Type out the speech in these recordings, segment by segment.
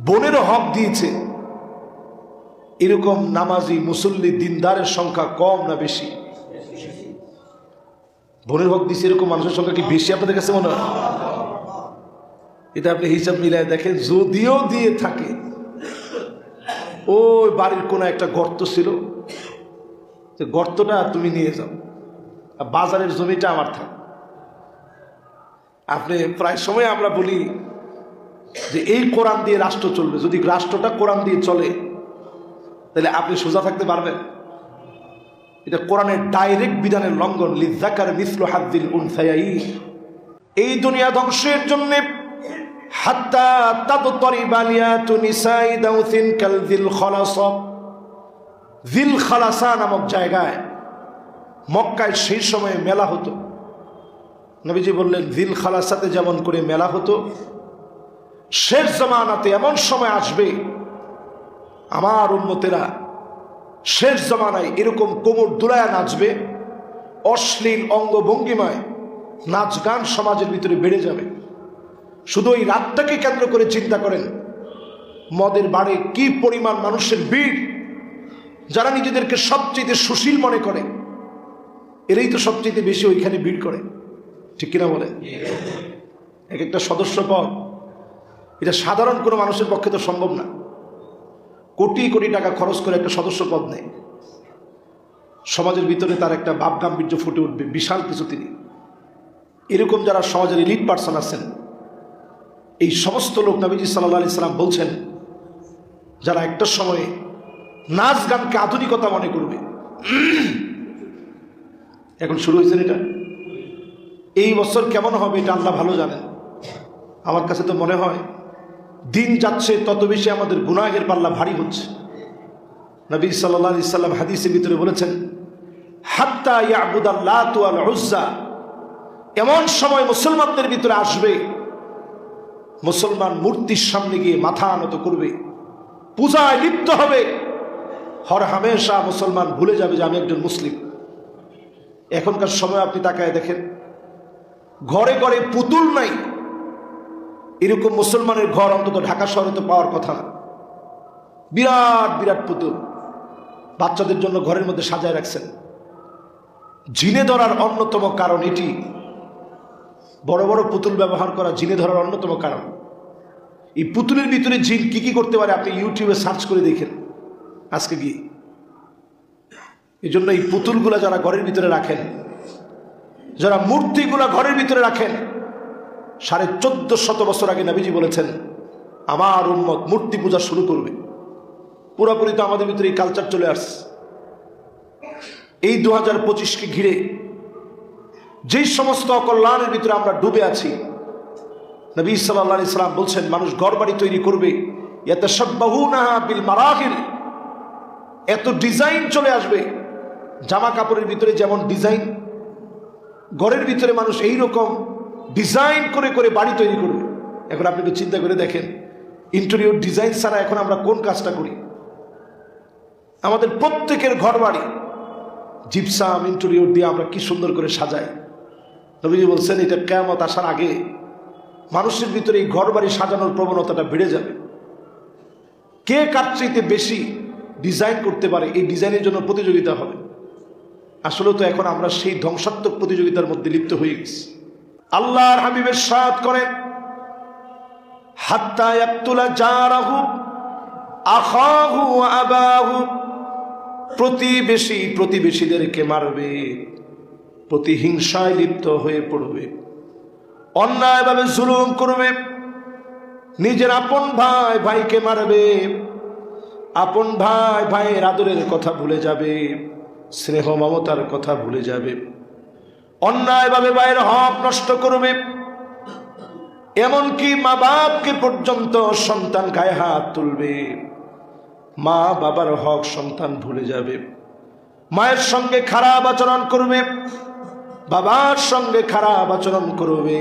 বোনেরও হক দিয়েছে। এরকম নামাজি মুসল্লি দিনদারের সংখ্যা কম না বেশি? বোনের হক দিয়েছে এরকম মানুষের সংখ্যা কি বেশি আপনাদের কাছে মনে হয়? এটা আপনি হিসাব মিলায় দেখেন, যদিও দিয়ে থাকে। ওই বাড়ির কোনো একটা গর্ত ছিল। গর্তটা তুমি নিয়ে যাও। বাজারের জমিটা আমার থাক। আপনি প্রায় সময় আমরা বলি যে এই কোরআন দিয়ে রাষ্ট্র চলবে, যদি রাষ্ট্রটা কোরআন দিয়ে চলে, তাহলে আপনি সোজা থাকতে পারবেন। এটা কোরআনের ডাইরেক্ট বিধানের লঙ্ঘন, লিজাকার মিসলো হাদ্দিল উনসাই এই দুনিয়া ধ্বংসের জন্য, হাত্তা তাদতরি বালিয়াতু নিসাই দাউসিন কাল যিল খলাসা। যিল খালাসা নামক জায়গায়, মক্কায় সেই সময়ে মেলা হতো। নবীজি বললেন যিল খালাসাতে যেমন করে মেলা হতো শেষ জমানাতে এমন সময় আসবে আমার উন্মতেরা শেষ জমানায় এরকম কোমর দুলায়া নাচবে অশ্লীল অঙ্গ অঙ্গভঙ্গিমায় নাচ গান সমাজের ভিতরে বেড়ে যাবে। শুধু ওই রাতটাকে কেন্দ্র করে চিন্তা করেন মদের বাড়ে কি পরিমাণ মানুষের ভিড় যারা নিজেদেরকে সবচেয়ে সুশীল মনে করে এরাই তো সবচেয়ে বেশি ওইখানে ভিড় করে। ঠিক কিনা বলে এক একটা সদস্য পদ এটা সাধারণ কোনো মানুষের পক্ষে তো সম্ভব না। কোটি কোটি টাকা খরচ করে একটা সদস্য পদ নেই সমাজের ভিতরে তার একটা ভাব গাম্ভীর্য ফুটে উঠবে, বিশাল কিছু তিনি। এরকম যারা সমাজের ইলিট পার্সন আছেন, এই সমস্ত লোক নবীজি সাল্লাহ আলি সাল্লাম বলছেন, যারা একটা সময়ে নাচ গানকে আধুনিকতা মনে করবে। এখন শুরু হয়েছে এটা? এই বছর কেমন হবে এটা আল্লাহ ভালো জানেন। আমার কাছে তো মনে হয় দিন যাচ্ছে, তত বেশি আমাদের গুনাহের পাল্লা ভারী হচ্ছে। নবী সাল্লাহ আলি সাল্লাম হাদিসের ভিতরে বলেছেন, হাত্তা ইয়াবুদাল্লাহ তুয়াল উজ্জা। এমন সময় মুসলমানদের ভিতরে আসবে, মুসলমান মূর্তির সামনে গিয়ে মাথা আনত করবে, পূজায় লিপ্ত হবে। হর হামেশা মুসলমান ভুলে যাবে যে আমি একজন মুসলিম। এখনকার সময় আপনি তাকায় দেখেন, ঘরে ঘরে পুতুল নাই এরকম মুসলমানের ঘর অন্তত ঢাকা শহরে তো পাওয়ার কথা না। বিরাট বিরাট পুতুল। বাচ্চাদের জন্য ঘরের মধ্যে সাজায় রাখছেন। জিনে ধরার অন্যতম কারণ এটি। বড় বড় পুতুল ব্যবহার করা জিনে ধরার অন্যতম কারণ। এই পুতুলের ভিতরে জিন কি কি করতে পারে আপনি ইউটিউবে সার্চ করে দেখেন। আজকে গিয়ে। এই জন্য এই পুতুলগুলা যারা ঘরের ভিতরে রাখেন, যারা মূর্তিগুলা ঘরের ভিতরে রাখেন সাড়ে চোদ্দ শত বছর আগে নাবিজি বলেছেন, আমার উন্মত মূর্তি পূজা শুরু করবে। পুরোপুরি তো আমাদের ভিতরে এই কালচার চলে আসছে। এই দু হাজার পঁচিশকে ঘিরে যেই সমস্ত অকল্যাণের ভিতরে আমরা ডুবে আছি, নবী সাল্লাহ ইসলাম বলছেন, মানুষ ঘরবাড়ি তৈরি করবে। এত সব্বাহু না বিল মারাহিল এত ডিজাইন চলে আসবে। জামা কাপড়ের ভিতরে যেমন ডিজাইন, ঘরের ভিতরে মানুষ এই রকম ডিজাইন করে করে বাড়ি তৈরি করবে। এখন আপনি একটু চিন্তা করে দেখেন ইন্টেরিয়র ডিজাইন ছাড়া এখন আমরা কোন কাজটা করি? আমাদের প্রত্যেকের ঘর বাড়ি জিপসাম ইন্টেরিয়র দিয়ে আমরা কি সুন্দর করে সাজাই। নবীজি বলছেন, এটা কেমত আসার আগে মানুষের ভিতরে এই ঘর বাড়ি সাজানোর প্রবণতাটা বেড়ে যাবে। কে কার চাইতে বেশি ডিজাইন করতে পারে, এই ডিজাইনের জন্য প্রতিযোগিতা হবে। আসলে তো এখন আমরা সেই ধ্বংসাত্মক প্রতিযোগিতার মধ্যে লিপ্ত হয়ে গেছি। আল্লাহর হাবিবের সাথ করে, হাত্তা ইয়াকতুলা জারাহু, আখাহু আবাহু। প্রতিবেশী প্রতিবেশীদেরকে মারবে, প্রতিহিংসায় লিপ্ত হয়ে পড়বে, অন্যায়ভাবে জুলুম করবে, নিজের আপন ভাই ভাইকে মারবে, আপন ভাই ভাইয়ের আদরের কথা ভুলে যাবে, স্নেহ মমতার কথা ভুলে যাবে। অন্যায়ভাবে ভাইয়ের হক নষ্ট করবে। এমনকি মা বাপকে পর্যন্ত সন্তান গায়ে হাত তুলবে। মা বাবার হক সন্তান ভুলে যাবে। মায়ের সঙ্গে খারাপ আচরণ করবে। বাবার সঙ্গে খারাপ আচরণ করবে।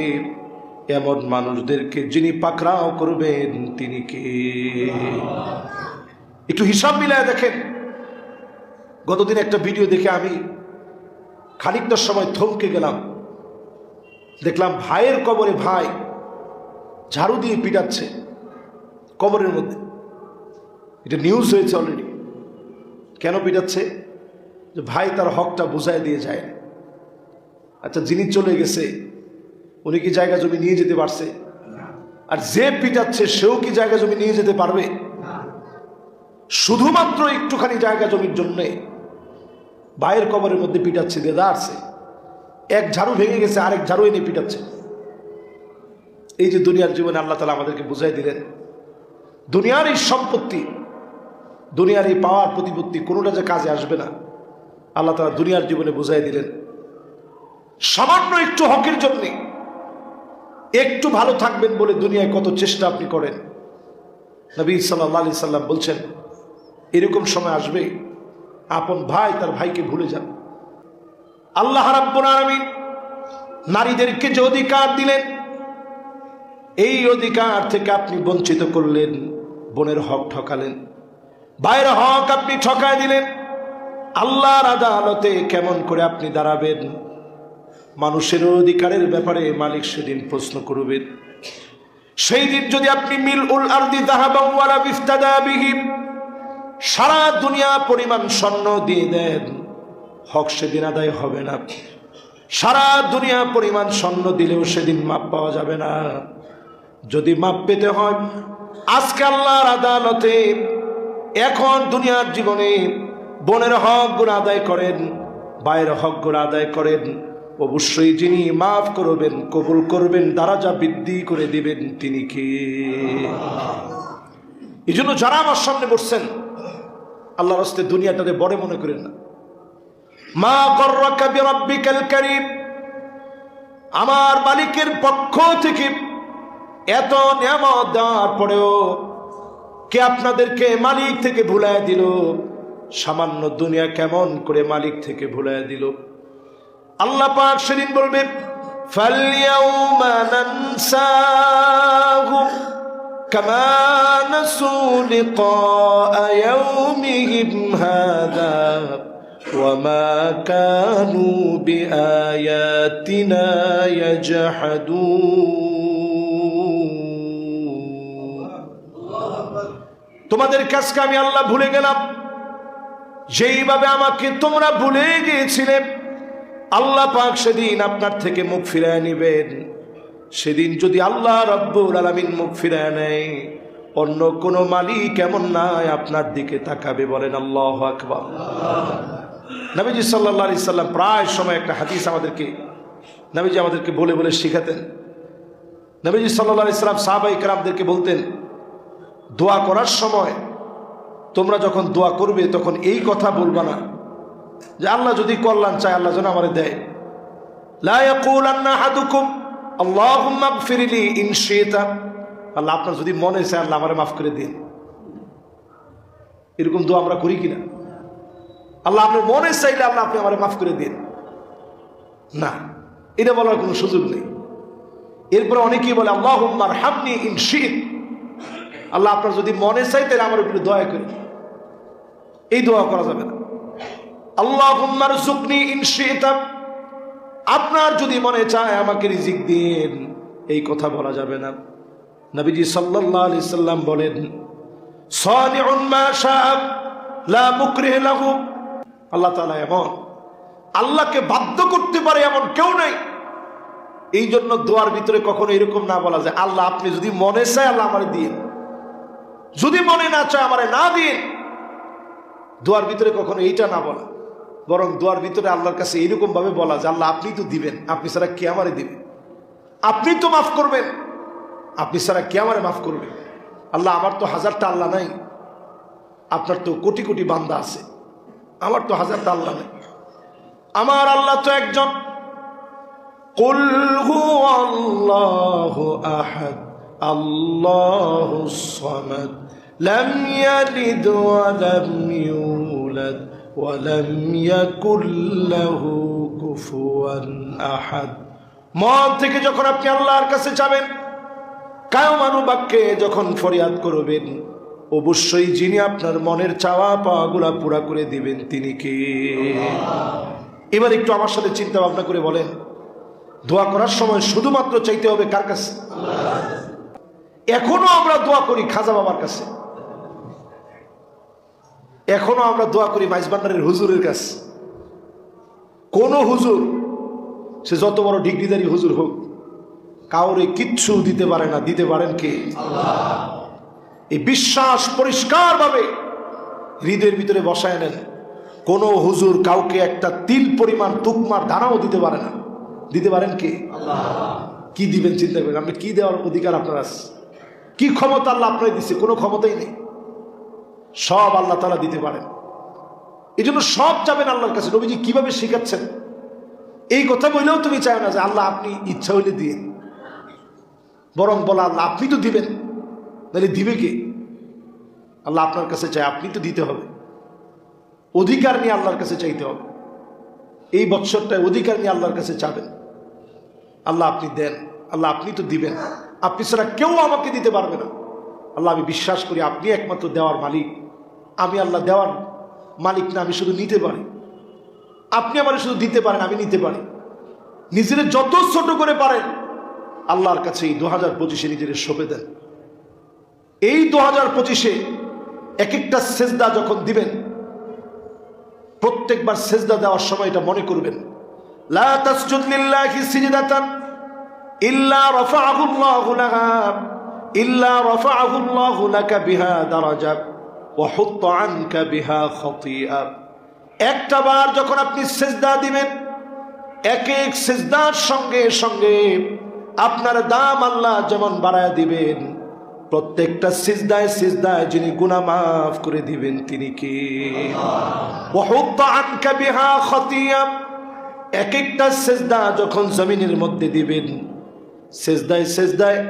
এমন মানুষদেরকে যিনি পাকড়াও করবেন, তিনি কে? একটু হিসাব মিলায় দেখেন। গতদিন একটা ভিডিও দেখে আমি খানিকটার সময় থমকে গেলাম। দেখলাম ভাইয়ের কবরে ভাই ঝাড়ু দিয়ে পিটাচ্ছে কবরের মধ্যে। এটা নিউজ হয়েছে অলরেডি কেন পিটাচ্ছে? যে ভাই তার হকটা বুঝায় দিয়ে যায়। আচ্ছা যিনি চলে গেছে উনি কি জায়গা জমি নিয়ে যেতে পারছে? আর যে পিটাচ্ছে সেও কি জায়গা জমি নিয়ে যেতে পারবে? শুধুমাত্র একটুখানি জায়গা জমির জন্যে ভাইয়ের কবরের মধ্যে পিটাচ্ছে, দিয়ে দাঁড়ছে। এক ঝাড়ু ভেঙে গেছে, আরেক ঝাড়ু এনে পিটাচ্ছে। এই যে দুনিয়ার জীবনে আল্লাহ তালা আমাদেরকে বুঝাই দিলেন, দুনিয়ার এই সম্পত্তি, দুনিয়ার এই পাওয়ার প্রতিপত্তি কোনোটা যে কাজে আসবে না, আল্লাহ তালা দুনিয়ার জীবনে বুঝাই দিলেন। সামান্য একটু হকের জন্যে, একটু ভালো থাকবেন বলে দুনিয়ায় কত চেষ্টা আপনি করেন। নবী সাল্লাহ আলি সাল্লাম বলছেন, এরকম সময় আসবে আপন ভাই তার ভাইকে ভুলে যান। আল্লাহ রাব্বুল আলামিন নারীদেরকে যে অধিকার দিলেন, এই অধিকার থেকে আপনি বঞ্চিত করলেন, বোনের হক ঠকালেন, ভাইয়ের হক আপনি ঠকায় দিলেন। আল্লাহর আদালতে কেমন করে আপনি দাঁড়াবেন? মানুষের অধিকারের ব্যাপারে মালিক সেদিন প্রশ্ন করবেন। সেই দিন যদি আপনি মিল উল আরদি দাহাবাওয়ালা বিফতাদা বিহিম সারা দুনিয়া পরিমাণ স্বর্ণ দিয়ে দেন। হক সেদিন আদায় হবে না। সারা দুনিয়া পরিমাণ স্বর্ণ দিলেও সেদিন মাপ পাওয়া যাবে না। যদি মাপ পেতে হয়, আজকে আল্লাহর আদালতে এখন দুনিয়ার জীবনে বোনের হক গুণ আদায় করেন, ভাইয়ের হক গুণ আদায় করেন, অবশ্যই যিনি মাফ করবেন, কবুল করবেন, দারাজা বৃদ্ধি করে দিবেন তিনি কে? এই জন্য যারা আমার সামনে বসছেন আল্লাহর হস্তে তাদের বড় মনে করেন না। মা করিম। আমার মালিকের পক্ষ থেকে এত নিয়ামত দেওয়ার পরেও কে আপনাদেরকে মালিক থেকে ভুলাই দিল? সামান্য দুনিয়া কেমন করে মালিক থেকে ভুলাই দিল? আল্লাহ পাক সেদিন বলবে ফালিয়াও মানানসাহুম كَمَا نَسُوا لِقَاءَ يَوْمِهِمْ هَذَا وَمَا كَانُوا بِآيَاتِنَا يَجْحَدُونَ তোমাদের কাছকে আমি আল্লাহ ভুলে গেলাম যেইভাবে আমাকে তোমরা ভুলে গিয়েছিলে আল্লাহ পাক সেদিন আপনার থেকে মুখ ফিরায় নিবেন সেদিন যদি আল্লাহ রব্বুল আলমিন মুখ ফিরায় নেয়, অন্য কোনো মালিক এমন নাই আপনার দিকে তাকাবে বলেন আল্লাহ আকবার। নবীজি সাল্লাহ আলি সাল্লাম প্রায় সময় একটা হাদিস আমাদেরকে, নবীজি আমাদেরকে বলে বলে শিখাতেন। নবীজি সাল্লাহ আলি সাল্লাম সাহাবাই কালামদেরকে বলতেন, দোয়া করার সময় তোমরা যখন দোয়া করবে তখন এই কথা বলবা না, যে আল্লাহ যদি কল্যাণ চায়, আল্লাহ যেন আমারে দেয়। লা ইয়াকুলান্না আহাদুকুম আল্লাহুম্মা গফিরলি ইন শিতা। আল্লাহ, আপনার যদি মনে চায় আল্লাহ আমারে মাফ করে দিন। এরকম দোয়া আমরা করি কিনা? আল্লাহ, আপনার মনে চাইলে আল্লাহ আপনি আমারে মাফ করে দিন। না, এটা বলার কোনো সুযোগ নেই। এরপরে অনেকেই বলে আল্লাহ হামনি ইন শীত। আল্লাহ, আপনার যদি মনে চাই তাহলে আমার উপরে দয়া করে। এই দোয়া করা যাবে না। আল্লাহ সুকনি ইনশিতাম আপনার যদি মনে চায় আমাকে রিজিক দিন, এই কথা বলা যাবে না। নবীজি আলাইহি সাল্লাম বলেন আল্লাহ তাআলা এমন, আল্লাহকে বাধ্য করতে পারে এমন কেউ নাই। এই জন্য দোয়ার ভিতরে কখনো এরকম না বলা যায়, আল্লাহ, আপনি যদি মনে চায় আল্লাহ আমার দিন। যদি মনে না চায় আমারে না দিন। দোয়ার ভিতরে কখনো এইটা না বলা। বরং দোয়ার ভিতরে আল্লাহর কাছে এইরকম ভাবে বলা যে আল্লাহ আপনি তো দিবেন আপনি ছাড়া কে আমারে দিবেন আপনি তো মাফ করবেন আপনি ছাড়া কে আমারে মাফ করবেন আল্লাহ আমার তো হাজারটা আল্লাহ নাই আপনার তো কোটি কোটি বান্দা আছে আমার তো হাজারটা আল্লাহ নাই আমার আল্লাহ তো একজন قل هو الله أحد الله الصمد لم يلد ولم يولد ولم يكن له كفوا أحد মন থেকে যখন আপনি আল্লাহর কাছে যাবেন কায়মানু বাক্যে যখন ফরিয়াদ করবেন অবশ্যই যিনি আপনার মনের চাওয়া পাওয়াগুলা পুরা করে দিবেন তিনি কে এবার একটু আমার সাথে চিন্তা ভাবনা করে বলেন দোয়া করার সময় শুধুমাত্র চাইতে হবে কার কাছে এখনো আমরা দোয়া করি খাজা বাবার কাছে এখনও আমরা দোয়া করি মাইজবান্ডারের হুজুরের কাছে। কোন হুজুর সে যত বড় ডিগ্রিদারি হুজুর হোক কাউরে কিচ্ছু দিতে পারে না। দিতে পারেন কে? এই বিশ্বাস পরিষ্কারভাবে হৃদয়ের ভিতরে বসায় নেন। কোন হুজুর কাউকে একটা তিল পরিমাণ তুকমার দানাও দিতে পারে না। দিতে পারেন কে? কি দিবেন চিন্তা করেন। আপনি কি দেওয়ার অধিকার আপনার আছে? কি ক্ষমতা আল্লাহ আপনার দিচ্ছে কোনো ক্ষমতাই নেই। সব আল্লাহ তালা দিতে পারেন। এই জন্য সব যাবেন আল্লাহর কাছে। নবীজি কীভাবে শিখাচ্ছেন? এই কথা বললেও তুমি চাও না যে আল্লাহ আপনি ইচ্ছা হইলে দিন বরং বলা, আল্লাহ, আপনি তো দিবেন। তাহলে দিবে কে? আল্লাহ আপনার কাছে চাই আপনি তো দিতে হবে। অধিকার নিয়ে আল্লাহর কাছে চাইতে হবে। এই বৎসরটায় অধিকার নিয়ে আল্লাহর কাছে চাবেন। আল্লাহ আপনি দেন, আল্লাহ আপনি তো দিবেন। আপনি ছাড়া কেউ আমাকে দিতে পারবে না। আল্লাহ, আমি বিশ্বাস করি আপনি একমাত্র দেওয়ার মালিক। আমি আল্লাহ দেওয়ার মালিক না, আমি শুধু নিতে পারি। আপনি আমার শুধু দিতে পারেন, আমি নিতে পারি। নিজের যত ছোট করে পারেন, আল্লাহর কাছে এই দু হাজার পঁচিশে নিজের সঁপে দেন। এই দু হাজার পঁচিশে এক একটা সেজদা যখন দিবেন, প্রত্যেকবার সেজদা দেওয়ার সময় এটা মনে করবেন। লা ইল্লা ইল্লা রাফাআহু আল্লাহু লাকা বিহা দারাজা ওয়া হুত্তা আনকা বিহা খতিআ। একটা বার যখন আপনি সেজদা দিবেন এক এক সেজদার সঙ্গে সঙ্গে আপনার দাম আল্লাহ যেমন বাড়ায় দিবেন, প্রত্যেকটা সিজদায় সিজদায় যিনি গুনাহ মাফ করে দিবেন তিনি কে? খতিয়া এক একটা সেজদা যখন জমিনের মধ্যে দিবেন, সেজদায় সেজদায়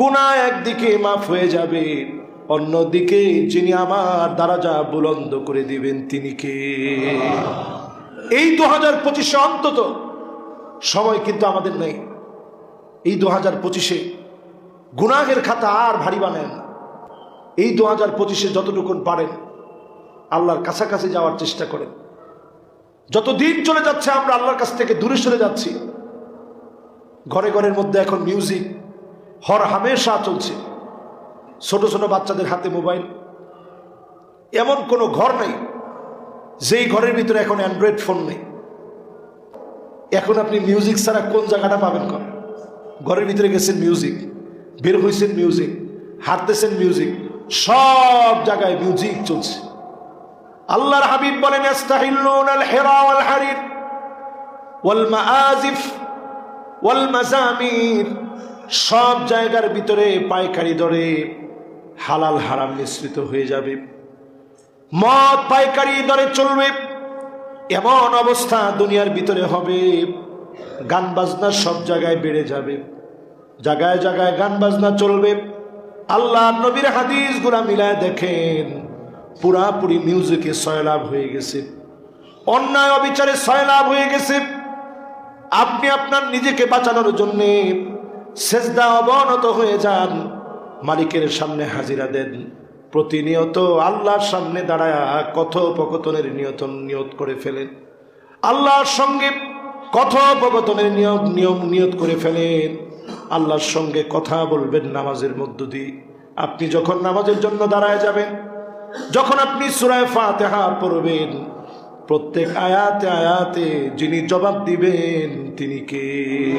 গুনাহ একদিকে মাফ হয়ে যাবে, অন্যদিকে যিনি আমার দারাজা বুলন্দ করে দিবেন, তিনি কে? এই দু হাজার পঁচিশে অন্তত সময় কিন্তু আমাদের নেই। এই দু হাজার পঁচিশে গুনাহের খাতা আর ভারী বানেন না। এই দু হাজার পঁচিশে যতটুকুন পারেন, আল্লাহর কাছাকাছি যাওয়ার চেষ্টা করেন। যত দিন চলে যাচ্ছে আমরা আল্লাহর কাছ থেকে দূরে সরে যাচ্ছি। ঘরে ঘরের মধ্যে এখন মিউজিক হর হামেশা চলছে। ছোট ছোট বাচ্চাদের হাতে মোবাইল। এমন কোনো ঘর নেই, যেই ঘরের ভিতরে এখন অ্যান্ড্রয়েড ফোন নেই। এখন আপনি মিউজিক ছাড়া কোন জায়গাটা পাবেন কর ঘরের ভিতরে গেছেন মিউজিক, বের হয়েছেন মিউজিক, হাঁটতেছেন মিউজিক, সব জায়গায় মিউজিক চলছে। আল্লাহর হাবিব বলেন হারির সব জায়গার ভিতরে পাইকারি দরে হালাল হারাম মিশ্রিত হয়ে যাবে। মদ পাইকারি দরে চলবে। এমন অবস্থা দুনিয়ার ভিতরে হবে। গান বাজনা সব জায়গায় বেড়ে যাবে। জায়গায় জায়গায় গান বাজনা চলবে। আল্লাহ নবীর হাদিসগুলা মিলায় দেখেন, পুরাপুরি মিউজিকে সয়লাভ হয়ে গেছে। অন্যায় অবিচারে সয়লাভ হয়ে গেছে। আপনি আপনার নিজেকে বাঁচানোর জন্যে সেজদা অবনত হয়ে যান। মালিকের সামনে হাজিরা দেন। প্রতিনিয়ত আল্লাহর সামনে দাঁড়ায় কথোপকথনের নিয়তন নিয়ত করে ফেলেন। আল্লাহর সঙ্গে কথোপকথনের নিয়ম নিয়ম নিয়ত করে ফেলেন। আল্লাহর সঙ্গে কথা বলবেন নামাজের মধ্য দিয়ে। আপনি যখন নামাজের জন্য দাঁড়ায় যাবেন, যখন আপনি সুরায় ফাতেহা পড়বেন, প্রত্যেক আয়াতে আয়াতে যিনি জবাব দিবেন তিনি কে?